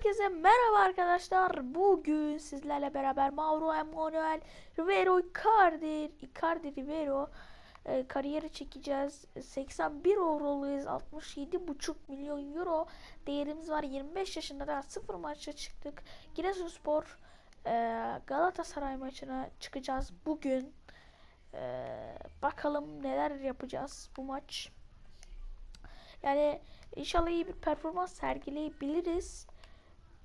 Herkese merhaba arkadaşlar. Bugün sizlerle beraber Mauro Emanuel Rivero Icardi, Icardi Rivero e, kariyeri çekeceğiz. 81 euroluyuz. 67,5 milyon euro değerimiz var. 25 yaşında da sıfır maçta çıktık. Giresunspor e, Galatasaray maçına çıkacağız bugün. E, bakalım neler yapacağız bu maç. Yani inşallah iyi bir performans sergileyebiliriz.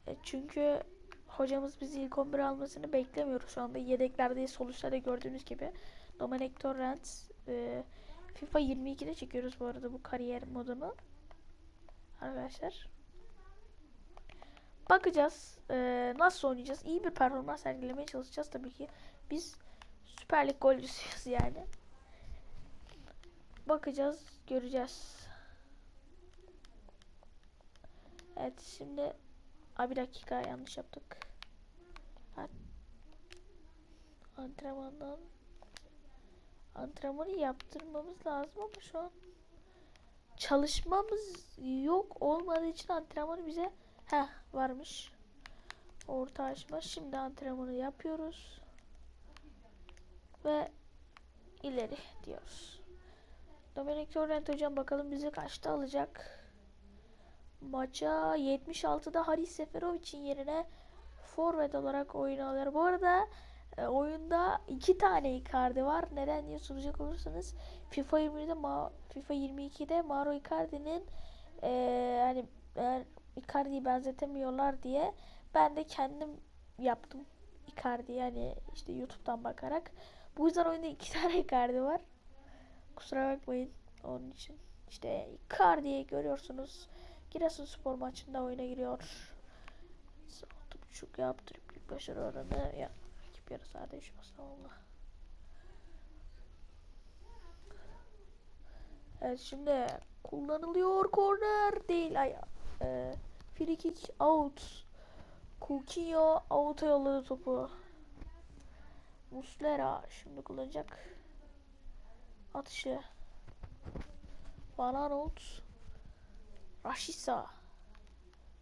E, çünkü hocamız bizi ilk 11 almasını beklemiyoruz şu anda. Yedeklerdeyiz sonuçlarda gördüğünüz gibi. Dominic Torrent e, FIFA 22'de çekiyoruz bu arada bu kariyer modunu. Arkadaşlar. Bakacağız. e, nasıl oynayacağız? İyi bir performans sergilemeye çalışacağız tabii ki. Biz Süper Lig golcüsüyüz yani. Bakacağız, göreceğiz. Evet şimdi Ay bir dakika yanlış yaptık. Antrenmandan antrenmanı yaptırmamız lazım ama şu an çalışmamız yok olmadığı için antrenmanı bize ha varmış. Orta açma. Şimdi antrenmanı yapıyoruz. Ve ileri diyoruz. Dominik Torrent hocam bakalım bizi kaçta alacak? Maça 76'da Haris Seferovic'in yerine forvet olarak oyun alıyor. Bu arada e, oyunda iki tane Icardi var. Neden diye soracak olursanız FIFA 20'de Ma FIFA 22'de Mauro Icardi'nin e, hani eğer Icardi'yi benzetemiyorlar diye ben de kendim yaptım Icardi yani işte YouTube'dan bakarak. Bu yüzden oyunda iki tane Icardi var. Kusura bakmayın onun için. İşte Icardi'yi görüyorsunuz. Giresunspor maçında oyuna giriyor. 6.5 yaptı ilk başarı oranı. Ya rakip yarı sahada düşmesi Allah. Evet şimdi kullanılıyor korner değil ay e, free kick out. Coutinho out'a yolladı topu. Muslera şimdi kullanacak. Atışı. Van Arnold. Rashica.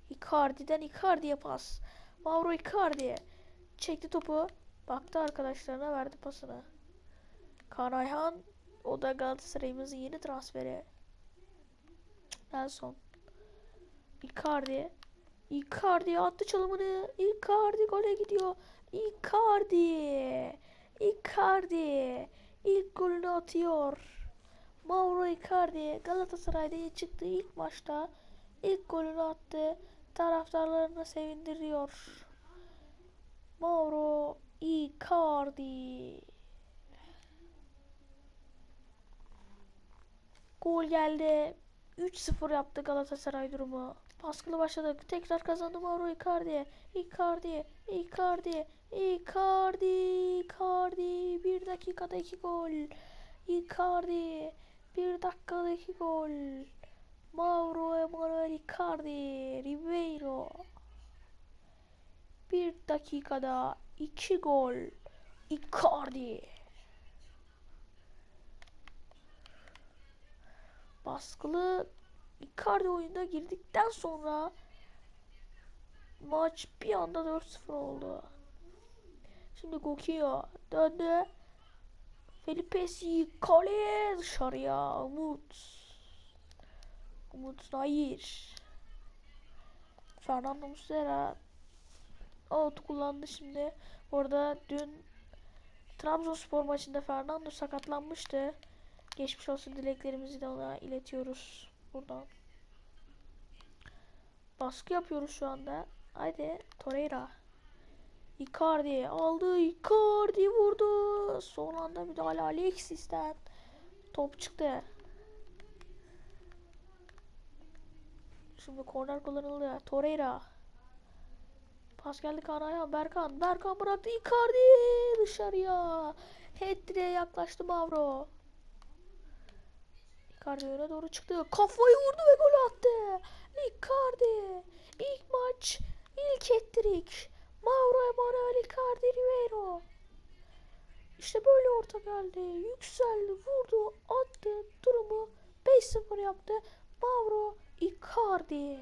Icardi'den Icardi'ye pas. Mauro Icardi. Çekti topu. Baktı arkadaşlarına verdi pasını. Kaan. O da Galatasaray'ımızın yeni transferi. Nelson. Icardi. Icardi attı çalımını. Icardi gole gidiyor. Icardi. Icardi. İlk golünü atıyor. Mauro Icardi Galatasaray'da çıktığı ilk maçta ilk golünü attı. Taraftarlarını sevindiriyor. Mauro Icardi. Gol geldi. 3-0 yaptı Galatasaray durumu. Baskılı başladık. Tekrar kazandı Mauro Icardi. Icardi. Icardi. Icardi. Icardi. Bir dakikada iki gol. Icardi. Bir dakikada iki gol. Mauro Emanuel Icardi. Ribeiro. Bir dakikada iki gol. Icardi. Baskılı Icardi oyunda girdikten sonra maç bir anda 4-0 oldu. Şimdi Gokio döndü. Felipesi kaleye dışarıya. Umut. Umut Nayir. Fernando Muslera out kullandı şimdi. Orada dün Trabzonspor maçında Fernando sakatlanmıştı. Geçmiş olsun dileklerimizi de ona iletiyoruz buradan. Baskı yapıyoruz şu anda. Haydi Torreira. Icardi aldı. Icardi vurdu. Son anda müdahale Alexis'ten. Top çıktı. Şimdi korner kullanıldı. Torreira. Pas geldi Kanaya. Berkan. Berkan bıraktı. Icardi dışarıya. Head'e yaklaştı Mavro. Icardi öne doğru çıktı. Kafayı vurdu ve gol attı. Icardi. İlk maç. ilk ettirik. Mauro Emanuel Icardi Ribeiro. İşte böyle orta geldi. Yükseldi, vurdu, attı. Durumu 5-0 yaptı. Mauro Icardi.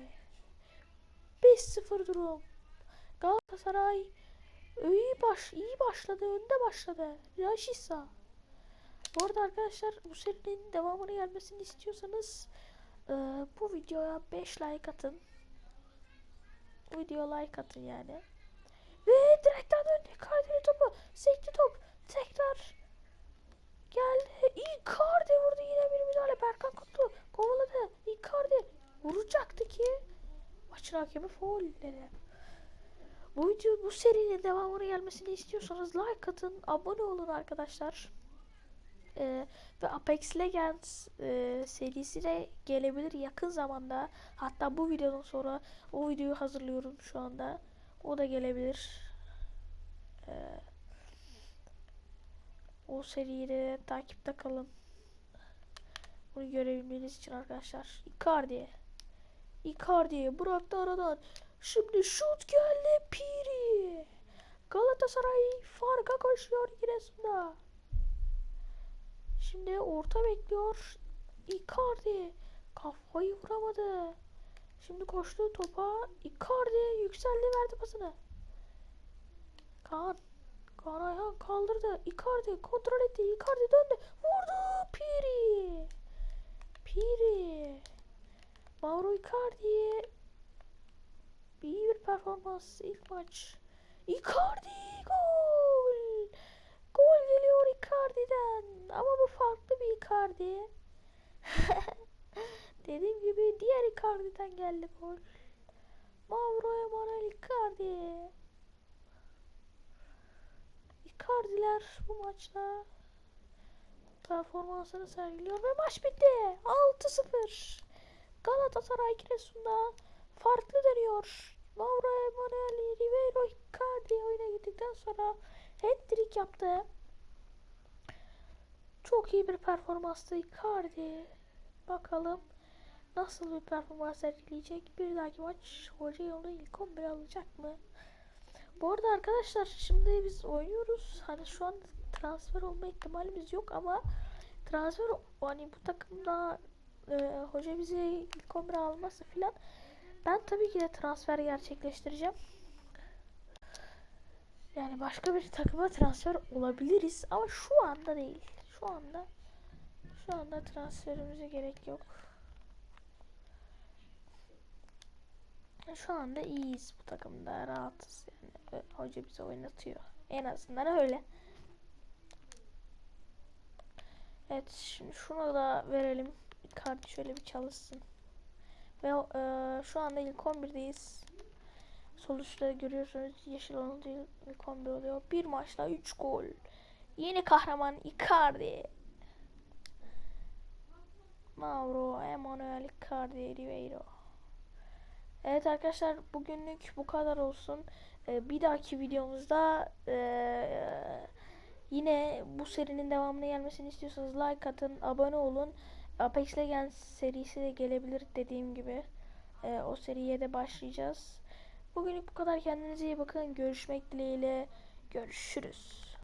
5-0 durum. Galatasaray iyi baş iyi başladı. Önde başladı. Rashica. Bu arada arkadaşlar bu serinin devamını gelmesini istiyorsanız e, bu videoya 5 like atın. Bu videoya like atın yani. Ve direkten döndü. Icardi'nin topu. Sekti top. Tekrar geldi. Icardi vurdu yine bir müdahale. Berkan Kutlu kovaladı. Icardi vuracaktı ki maçın hakemi faul dedi. Bu video bu serinin devamını gelmesini istiyorsanız like atın, abone olun arkadaşlar. Ee, ve Apex Legends e, serisi de gelebilir yakın zamanda. Hatta bu videodan sonra o videoyu hazırlıyorum şu anda. O da gelebilir. Ee, o seriyi takipte kalın. Bunu görebilmeniz için arkadaşlar. Icardi. Icardi bıraktı aradan. Şimdi şut geldi Piri. Galatasaray farka koşuyor Giresun'da. Şimdi orta bekliyor. Icardi kafayı vuramadı. Şimdi koştu topa. Icardi yükseldi verdi pasını. Kaan. Kaan Ayhan kaldırdı. Icardi kontrol etti. Icardi döndü. Vurdu. Piri. Piri. Mauro Icardi iyi bir performans ilk maç. Icardi gol. Gol geliyor Icardi'den. Ama bu farklı bir Icardi. Dediğim gibi diğer Icardi'den geldi gol. Mauro Emanuel Icardi. Icardi'ler bu maçta performansını sergiliyor ve maç bitti. 6-0. Galatasaray Giresun'da farklı dönüyor. Mauro Emanuel Ribeiro Icardi oyuna gittikten sonra hat-trick yaptı. Çok iyi bir performanstı Icardi. Bakalım nasıl bir performans sergileyecek. Bir dahaki maç hoca onu ilk 11 alacak mı? Bu arada arkadaşlar şimdi biz oynuyoruz. Hani şu an transfer olma ihtimalimiz yok ama transfer hani bu takımda e, hoca bizi ilk 11 alması filan ben tabii ki de transfer gerçekleştireceğim. Yani başka bir takıma transfer olabiliriz ama şu anda değil. Şu anda şu anda transferimize gerek yok. Şu anda iyiyiz bu takımda rahatız yani hoca bizi oynatıyor. En azından öyle. Evet şimdi şunu da verelim. Kart şöyle bir çalışsın. Ve e, şu anda ilk 11'deyiz. Sol üstte görüyorsunuz yeşil olunca ilk 11 oluyor. Bir maçta 3 gol. Yeni kahraman Icardi. Mauro Emanuel Icardi Ribeiro. Evet arkadaşlar bugünlük bu kadar olsun. Ee, bir dahaki videomuzda ee, yine bu serinin devamını gelmesini istiyorsanız like atın, abone olun. Apex Legends serisi de gelebilir dediğim gibi. Ee, o seriye de başlayacağız. Bugünlük bu kadar. Kendinize iyi bakın. Görüşmek dileğiyle. Görüşürüz.